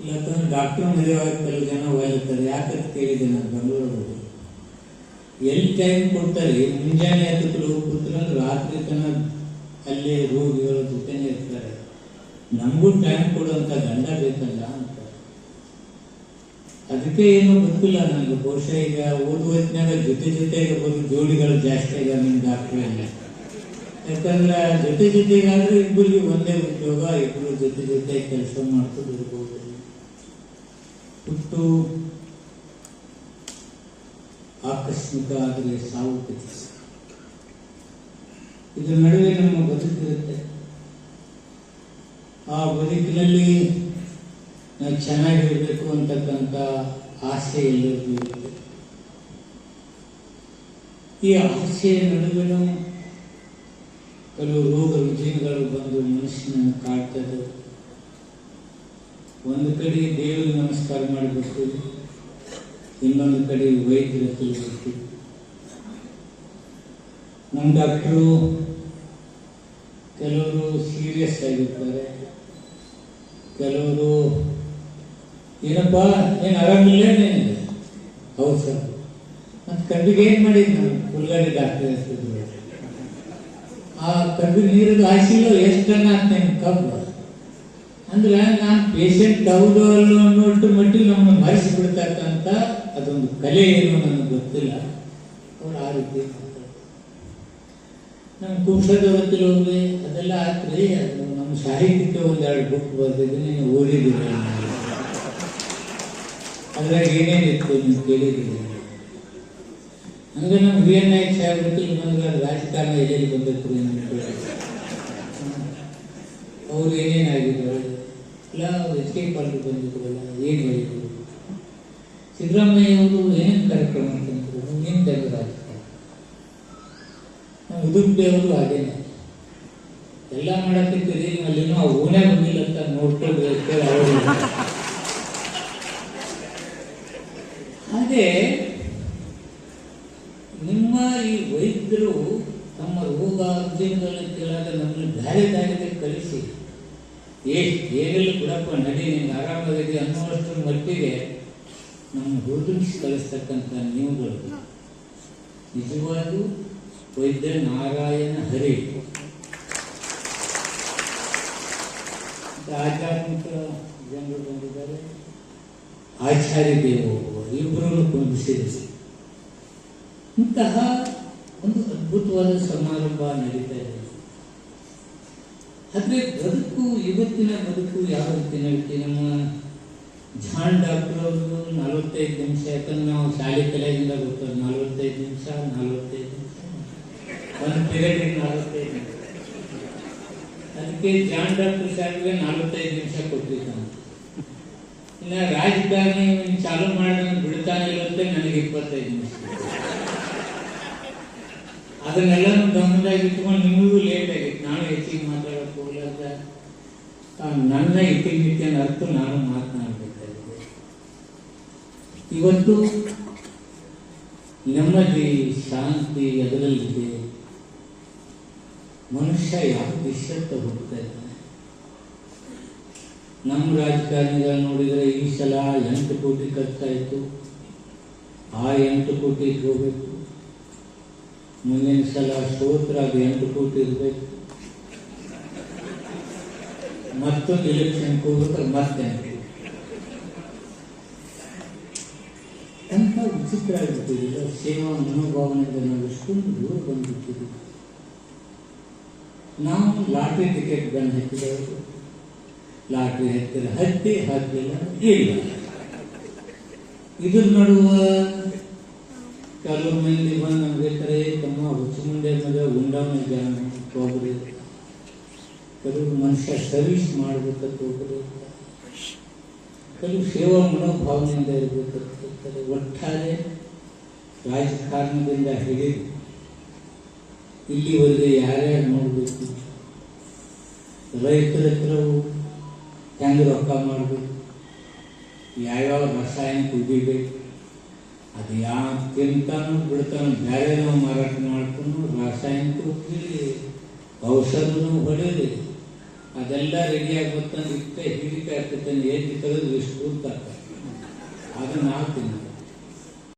ಇಲ್ಲಂತಂದ್ರೆ doctor ಮದುವೆ ಕೆಲವು ಜನ ಹೋಗಿರ್ತಾರೆ ಯಾಕಂತ ಕೇಳಿದೆ ನಾನು ಬೆಂಗಳೂರು ಎಲ್ಲಿ ಟೈಮ್ ಕೊಡ್ತಾರೆ ಮುಂಜಾನೆ ಹತ್ತಕ್ಕೆ ಹೋಗಿ ಕೂತ್ಕೊಂಡು ರಾತ್ರಿ ತನಕ ಅಲ್ಲಿ ರೋಗಿಗಳ ಜೊತೆನೇ ಇರ್ತಾರೆ. ನಮಗೂ ಟೈಮ್ ಕೊಡುವಂಥ ಗಂಡ ಬೇಕಲ್ಲ ಅಂತ. ಅದಕ್ಕೆ ಏನು ಗೊತ್ತಿಲ್ಲ ನನಗೆ. ಬಹುಶಃ ಈಗ ಓದುವ ಹೊತ್ನ್ಯಾಗ ಜೊತೆ ಜೊತೆಗೆ ಬರೋ ಜೋಡಿಗಳು ಜಾಸ್ತಿ ಆಗ ನಿಮ್ಮ ಡಾಕ್ಟ್ರಲ್ಲಿ. ಯಾಕಂದ್ರೆ ಜೊತೆ ಜೊತೆಗಾದ್ರೆ ಇಬ್ಬರಿಗೆ ಒಂದೇ ಉದ್ಯೋಗ, ಇಬ್ಬರು ಜೊತೆ ಜೊತೆ ಕೆಲಸ ಮಾಡ್ಕೊಂಡು ಇರ್ಬೋದು. ಹುಟ್ಟು ಆಕಸ್ಮಿಕ ಆದರೆ ಸಾವು ಖಚಿತ ಇದ್ರ ನಡುವೆ ನಮ್ಮ ಬದುಕಿರುತ್ತೆ ಆ ಬದುಕಿನಲ್ಲಿ ನಾವು ಚೆನ್ನಾಗಿರಬೇಕು ಅಂತಕ್ಕಂಥ ಆಸೆ ಎಲ್ಲರಿಗೂ ಇರುತ್ತೆ. ಈ ಆಸೆಯ ನಡುವೆ ಕೆಲವು ರೋಗ ರುಜಿನಗಳು ಬಂದು ಮನುಷ್ಯನನ್ನು ಕಾಡ್ತದೆ ಒಂದು ಕಡೆ ದೇವರಿಗೆ ನಮಸ್ಕಾರ ಮಾಡಬೇಕು ಇನ್ನೊಂದು ಕಡೆ ವೈದ್ಯರ ತಿಳಿಸಬೇಕು ನಮ್ಮ ಡಾಕ್ಟ್ರು ಕೆಲವರು ಸೀರಿಯಸ್ ಆಗಿರ್ತಾರೆ. ಕೆಲವರು ಏನಪ್ಪ, ಏನು ಆರಾಮಿಲ್ಲ ಹೌದು ಸರ್. ಮತ್ತು ಕಬ್ಬಿಗೆ ಏನು ಮಾಡಿದ್ದು ನಾನು? ಉಳ್ಳಾಡಿ ಡಾಕ್ಟರ್ ಆ ಕಬ್ಬಿ ನೀರಿಗೆ ಹಾಯಿಸಿಲ್ಲ ಎಷ್ಟು ಟನ್ ಆಗ್ತೇನೆ ಕಬ್ಬು. ಅಂದ್ರೆ ನಾನು ಪೇಷಂಟ್ ಹೌದು ಅಲ್ಲೋ ಅನ್ನೋಷ್ಟು ಮಟ್ಟಿಗೆ ನಮ್ಮನ್ನು ಮರೆಸಿ ಬಿಡ್ತಕ್ಕಂತ ಅದೊಂದು ಕಲೆ ಏನು ನನಗೆ ಗೊತ್ತಿಲ್ಲ. ಅವ್ರು ಆ ರೀತಿ. ನಮ್ಮ ಕುಂಸದ ಅಂದ್ರೆ ಅದೆಲ್ಲ ಆತ್ರಿ, ಅದು ನಮ್ಮ ಸಾಹಿತ್ಯಕ್ಕೆ ಒಂದೆರಡು ಬುಕ್ ಬರ್ದಿದ್ದೀನಿ ನೀನು ಓದಿದ್ದೀರ ಅದ್ರಾಗ ಏನೇನಿತ್ತು ನೀವು ಕೇಳಿದ್ದೀರಿ? ಹಂಗೆ ನಮ್ಮ ವಿ ಎನ್ ನಾಯ್ಕ ಸಾಹೇಬ್ರಿಗೆ ನಮ್ಗೆ ರಾಜಕಾರಣ ಎಲ್ಲೆಲ್ಲಿ ಬಂದಿತ್ತು ಅವ್ರು ಏನೇನಾಗಿದ್ದಾರೆ? ಇಲ್ಲ ಅವ್ರು ಎಸ್ಕೇಪ್ ಆಗಿ ಬಂದಿದ್ರಲ್ಲ ಏನು ಹೇಳಿದ್ರು ಸಿದ್ದರಾಮಯ್ಯ ಅವರು ಏನೇನು ಕಾರ್ಯಕ್ರಮ ಅಂತಂದ್ರು ಏನು ತೆಗೆದು ನಮ್ಮ ಉದುಪ್ಪಿ ಅವರು ಹಾಗೇನೆ. ಎಲ್ಲ ಮಾಡತ್ತಿದ್ದೀರಿ ಅಲ್ಲಿನೂ ಆ ಓನೇ ಬಂದಿಲ್ಲ ಅಂತ ನೋಡ್ಕೊಳ್ಬೇಕು ಅವರು ಹಾಗೆ ನಿಮ್ಮ ಈ ವೈದ್ಯರು ತಮ್ಮ ರೋಗ ರುಜಿನಗಳನ್ನು ಕೇಳಾಗ ನಮ್ಮನ್ನು ಬ್ಯಾರೆ ದಾರಿಗೆ ಕಳಿಸಿ ಎಷ್ಟು ಏನೆಲ್ಲ ಬಿಡಪ್ಪ ನಡಿ ನಿಮ್ಗೆ ಆರಾಮಾಗಿದೆ ಅನ್ನೋಷ್ಟು ಮಟ್ಟಿಗೆ ನಮ್ಮ ಹುಡುಗಿಸಿ ಕಳಿಸ್ತಕ್ಕಂಥ ನಿಯಮಗಳು. ನಿಜವಾಗೂ ವೈದ್ಯ ನಾರಾಯಣ ಹರಿ. ಆಧ್ಯಾತ್ಮಿಕ ಜನರು ಬಂದಿದ್ದಾರೆ. ಆಚಾರ್ಯ ದೇವ ಇಬ್ಬರನ್ನು ಸೇರಿಸಿ. ಇಂತಹ ಒಂದು ಅದ್ಭುತವಾದ ಸಮಾರಂಭ ನಡೀತಾ ಇದೆ. ಆದರೆ ಬದುಕು, ಇವತ್ತಿನ ಬದುಕು ಯಾವ ರೀತಿ ನಡೀತಿ ನಮ್ಮ ಜಾನ್ ಡಾಕ್ಟರ್ ಅವರು ನಲವತ್ತೈದು ನಿಮಿಷ, ಯಾಕಂದ್ರೆ ನಾವು ಶಾಲೆ ಕಲೆಯಿಂದ ಗೊತ್ತದ ನಲವತ್ತೈದು ನಿಮಿಷ ನಲವತ್ತೈದು ನಿಮಿಷ. ಒಂದು ಪೀರಿಯಡ್ ನಲವತ್ತೈದು ನಿಮಿಷ. ಅದಕ್ಕೆ ಜಾನ್ ಡಾಕ್ಟರ್ ಶಾಲೆಗೆ ನಲವತ್ತೈದು ನಿಮಿಷ ಕೊಟ್ಟಿದ್ದಾನೆ ಇನ್ನ ರಾಜಕಾರಣಿ ಚಾಲು ಮಾಡಿದ್ರೆ ಬಿಡ್ತಾನೆ ಇರುತ್ತೆ ನನಗೆ ಇಪ್ಪತ್ತೈದು ನಿಮಿಷ. ಅದನ್ನೆಲ್ಲ ಗಮನದಾಗಿ ಇಟ್ಕೊಂಡು ನಿಮಗೂ ಲೇಟ್ ಆಗಿತ್ತು. ನಾನು ಹೆಚ್ಚಿಗೆ ಮಾತಾಡಕ್ಕೆ ಹೋಗ್ಲಾರ್ದ ನನ್ನ ಇತಿಮಿತಿಯನ್ನು ಅರ್ಥ ನಾನು ಮಾತನಾಡಬೇಕಾಗಿದೆ. ಇವತ್ತು ನೆಮ್ಮದಿ ಶಾಂತಿ ಅದರಲ್ಲಿದೆ. ಮನುಷ್ಯ ಯಾವ ದಿಶತ್ತ ಹೋಗ್ತಾ ಇದ್ದಾನೆ? ನಮ್ಮ ರಾಜಕಾರಣಿಗಳು ನೋಡಿದರೆ ಈ ಸಲ ಎಂಟು ಕೋಟಿ ಖರ್ಚಾಯಿತು ಆ ಎಂಟು ಕೋಟಿ ಹೋಗ್ಬೇಕು. ಮುಂದಿನ ಸಲ ಸೋತ್ರ ಅದು ಎಂಟು ಕೋಟಿ ಇರಬೇಕು. ಮತ್ತೊಂದು ಎಲೆಕ್ಷನ್ ಹೋಗ್ಬೇಕಾದ್ರೆ ಮತ್ತೆ ಎಂಥ ವಿಚಿತ್ರ ಆಗಿಬಿಟ್ಟಿದೆ ಸೇವಾ ಮನೋಭಾವನೆಯಿಂದ ನಾವು ಎಷ್ಟೊಂದು ದೂರ ಬಂದ್ಬಿಟ್ಟಿದ್ದೀವಿ. ನಾವು ಲಾಟ್ರಿ ಟಿಕೆಟ್ ಬಂದು ಹಾಕಿದವರು ಲಾಟ್ರಿ ಹತ್ತಿರ ಹತ್ತಿ ಹಾಕಿಲ್ಲ ಇಲ್ಲ ಇದ್ರ ನಡುವ ಕೆಲವು ಮಂದಿ ಬಂದು ನಮ್ಗೆ ಕರೆ ತಮ್ಮ ಹುಚ್ಚು ಮುಂದೆ ಮಗ ಉಂಡವನ ಜಾನ ಹೋಗ್ರಿ ಕೆಲವು ಮನುಷ್ಯ ಸರ್ವಿಸ್ ಮಾಡ್ಬೇಕಂತ ಹೋಗ್ರಿ ಕೆಲವು ಸೇವಾ ಮನೋಭಾವನೆಯಿಂದ ಇರಬೇಕಂತ ಹೇಳ್ತಾರೆ ಒಟ್ಟಾರೆ ರಾಜಕಾರಣದಿಂದ ಹಿಡಿದು ಇಲ್ಲಿವರೆಗೆ ಯಾರ್ಯಾರು ನೋಡಬೇಕು ರೈತರ ಹತ್ರ ಹೆಂಗೆ ರೊಕ್ಕ ಮಾಡಬೇಕು ಯಾವ್ಯಾವ ರಾಸಾಯನಿಕ ಉಗಿಬೇಕು ಅದು ಯಾವ ತಿಂತಾನು ಬಿಡ್ತಾನು. ಬೇರೆ ನಾವು ಮಾರಾಟ ಮಾಡ್ಕೊಂಡು ರಾಸಾಯನಿಕ ಉಗ್ರಿ ಔಷಧನೂ ಹೊಡೀರಿ ಅದೆಲ್ಲ ರೆಡಿಯಾಗಿ ಬರ್ತಂದು ಇಟ್ಟೆ ಹಿಡಿತಾ ಇರ್ತೈತೆ ಎದ್ದು ತೆಗೆದು ಇಷ್ಟು ಕೂರ್ತಾರೆ ಅದನ್ನ ನಾವು ತಿನ್ನೋದು.